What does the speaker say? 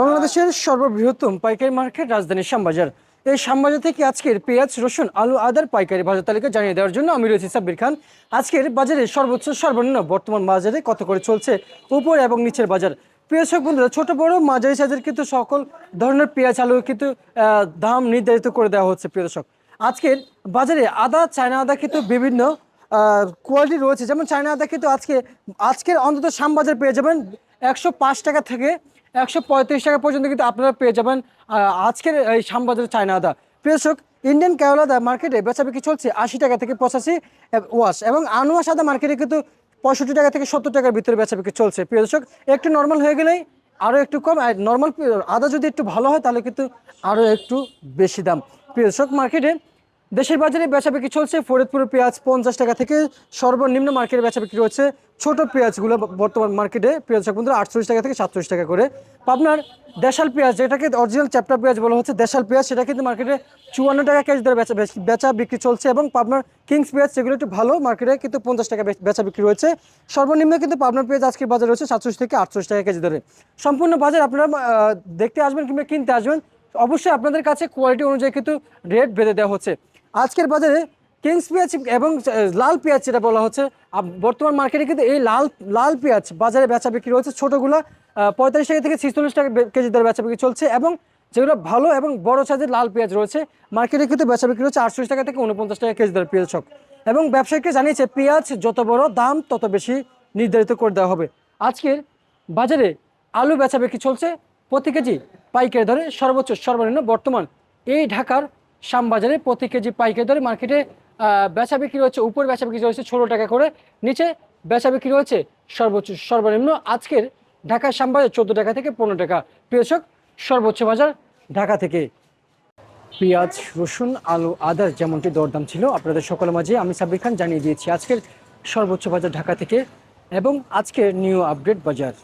বাংলাদেশের সর্ববৃহত্তম পাইকারি মার্কেট রাজধানী শ্যামবাজার। এই শ্যামবাজার থেকে আজকের পেঁয়াজ, রসুন, আলু, আদার পাইকারি বাজার তালিকা জানিয়ে দেওয়ার জন্য আমি রয়েছি সাব্বির খান। আজকের বাজারে সর্বোচ্চ সর্বনিম্ন বর্তমান বাজারে কত করে চলছে উপর এবং নিচের বাজার? পেঁয়াজ হোক বন্ধুরা, ছোট বড় মাঝারি সাইজের কিন্তু সকল ধরনের পেঁয়াজ আলু কিন্তু দাম নির্ধারিত করে দেওয়া হচ্ছে প্রিয় আজকের বাজারে আদা, চায়না আদা কিন্তু বিভিন্ন কোয়ালিটি রয়েছে। যেমন চায়না আদা কিন্তু আজকে, আজকের অন্তত শ্যামবাজার পেয়ে যাবেন একশো পাঁচ টাকা থেকে একশো পঁয়ত্রিশ টাকা পর্যন্ত কিন্তু আপনারা পেয়ে যাবেন আজকের এই শ্যামবাজার চায়না আদা। প্রিয়সক ইন্ডিয়ান কেওলা আদা মার্কেটে বেচাবিক্রি চলছে আশি টাকা থেকে পঁচাশি ওয়াশ এবং আনোয়াশ আদা মার্কেটে কিন্তু পঁয়ষট্টি টাকা থেকে সত্তর টাকার ভিতরে বেচাবিক্রি চলছে। প্রিয় একটু নর্মাল হয়ে গেলেই আরও একটু কম নর্মাল আদা যদি একটু ভালো হয় তাহলে কিন্তু আরও একটু বেশি দাম। দর্শক মার্কেটে দেশের বাজারে বেচা বিক্রি চলছে। ফরিদপুরের পেঁয়াজ পঞ্চাশ টাকা থেকে সর্বনিম্ন মার্কেটে বেচা বিক্রি হচ্ছে ছোট পেঁয়াজগুলো বর্তমান মার্কেটে পেঁয়াজ বন্ধুরা আটচল্লিশ টাকা থেকে সাতচল্লিশ টাকা করে। আপনার দেশাল পেঁয়াজ, যেটাকে অরিজিনাল চ্যাপ্টার পেঁয়াজ বলা হচ্ছে, দেশাল পেঁয়াজ, সেটা কিন্তু মার্কেটে চুয়ান্ন টাকা কেজি দরে বেচা বেচা বিক্রি চলছে এবং পাবনার কিংস পেঁয়াজ, সেগুলো একটু ভালো মার্কেটে কিন্তু পঞ্চাশ টাকা বেচা বিক্রি রয়েছে। সর্বনিম্ন কিন্তু পাবনার পেঁয়াজ আজকের বাজার রয়েছে সাতচল্লিশ থেকে আটচল্লিশ টাকা কেজি দরে। সম্পূর্ণ বাজার আপনারা দেখতে আসবেন কিংবা কিনতে আসবেন। অবশ্যই আপনাদের কাছে কোয়ালিটি অনুযায়ী কিন্তু রেট বেঁধে দেওয়া হচ্ছে। আজকের বাজারে কিংস পেঁয়াজ এবং লাল পেঁয়াজ যেটা বলা হচ্ছে বর্তমান মার্কেটে কিন্তু এই লাল লাল পেঁয়াজ বাজারে বেচা বিক্রি হচ্ছে ছোটোগুলো পঁয়তাল্লিশ টাকা থেকে ছিচল্লিশ টাকা কেজি দরে বেচা বিক্রি চলছে এবং যেগুলো ভালো এবং বড় সাইজের লাল পেঁয়াজ রয়েছে, মার্কেটে কিন্তু বেচা বিক্রি হচ্ছে আটচল্লিশ টাকা থেকে উনপঞ্চাশ টাকা কেজি দরে পেঁয়াজ ছক। এবং ব্যবসায়ীকে জানিয়েছে, পেঁয়াজ যত বড় দাম তত বেশি নির্ধারিত করে দেওয়া হবে। আজকের বাজারে আলু বেচা বিক্রি চলছে, প্রতি কেজি পাইকারি দরে সর্বোচ্চ, সর্বনিম্ন বর্তমান এই ঢাকার শ্যামবাজারে প্রতি কেজি পাইকারি দরে মার্কেটে বেচা বিক্রি হচ্ছে, উপর বেচা বিক্রি হচ্ছে ষোলো টাকা করে, নিচে বেচা বিক্রি হচ্ছে সর্বোচ্চ, সর্বনিম্ন আজকের ঢাকার শ্যামবাজার চোদ্দ টাকা থেকে পনেরো টাকা। প্রিয়সক সর্বোচ্চ বাজার ঢাকা থেকে। পেঁয়াজ, রসুন, আলু, আদার যেমনটি দরদাম ছিল, আপনাদের সকলের মাঝে আমি সাব্বির খান জানিয়ে দিয়েছি আজকের সর্বোচ্চ বাজার ঢাকা থেকে এবং আজকের নিউ আপডেট বাজার।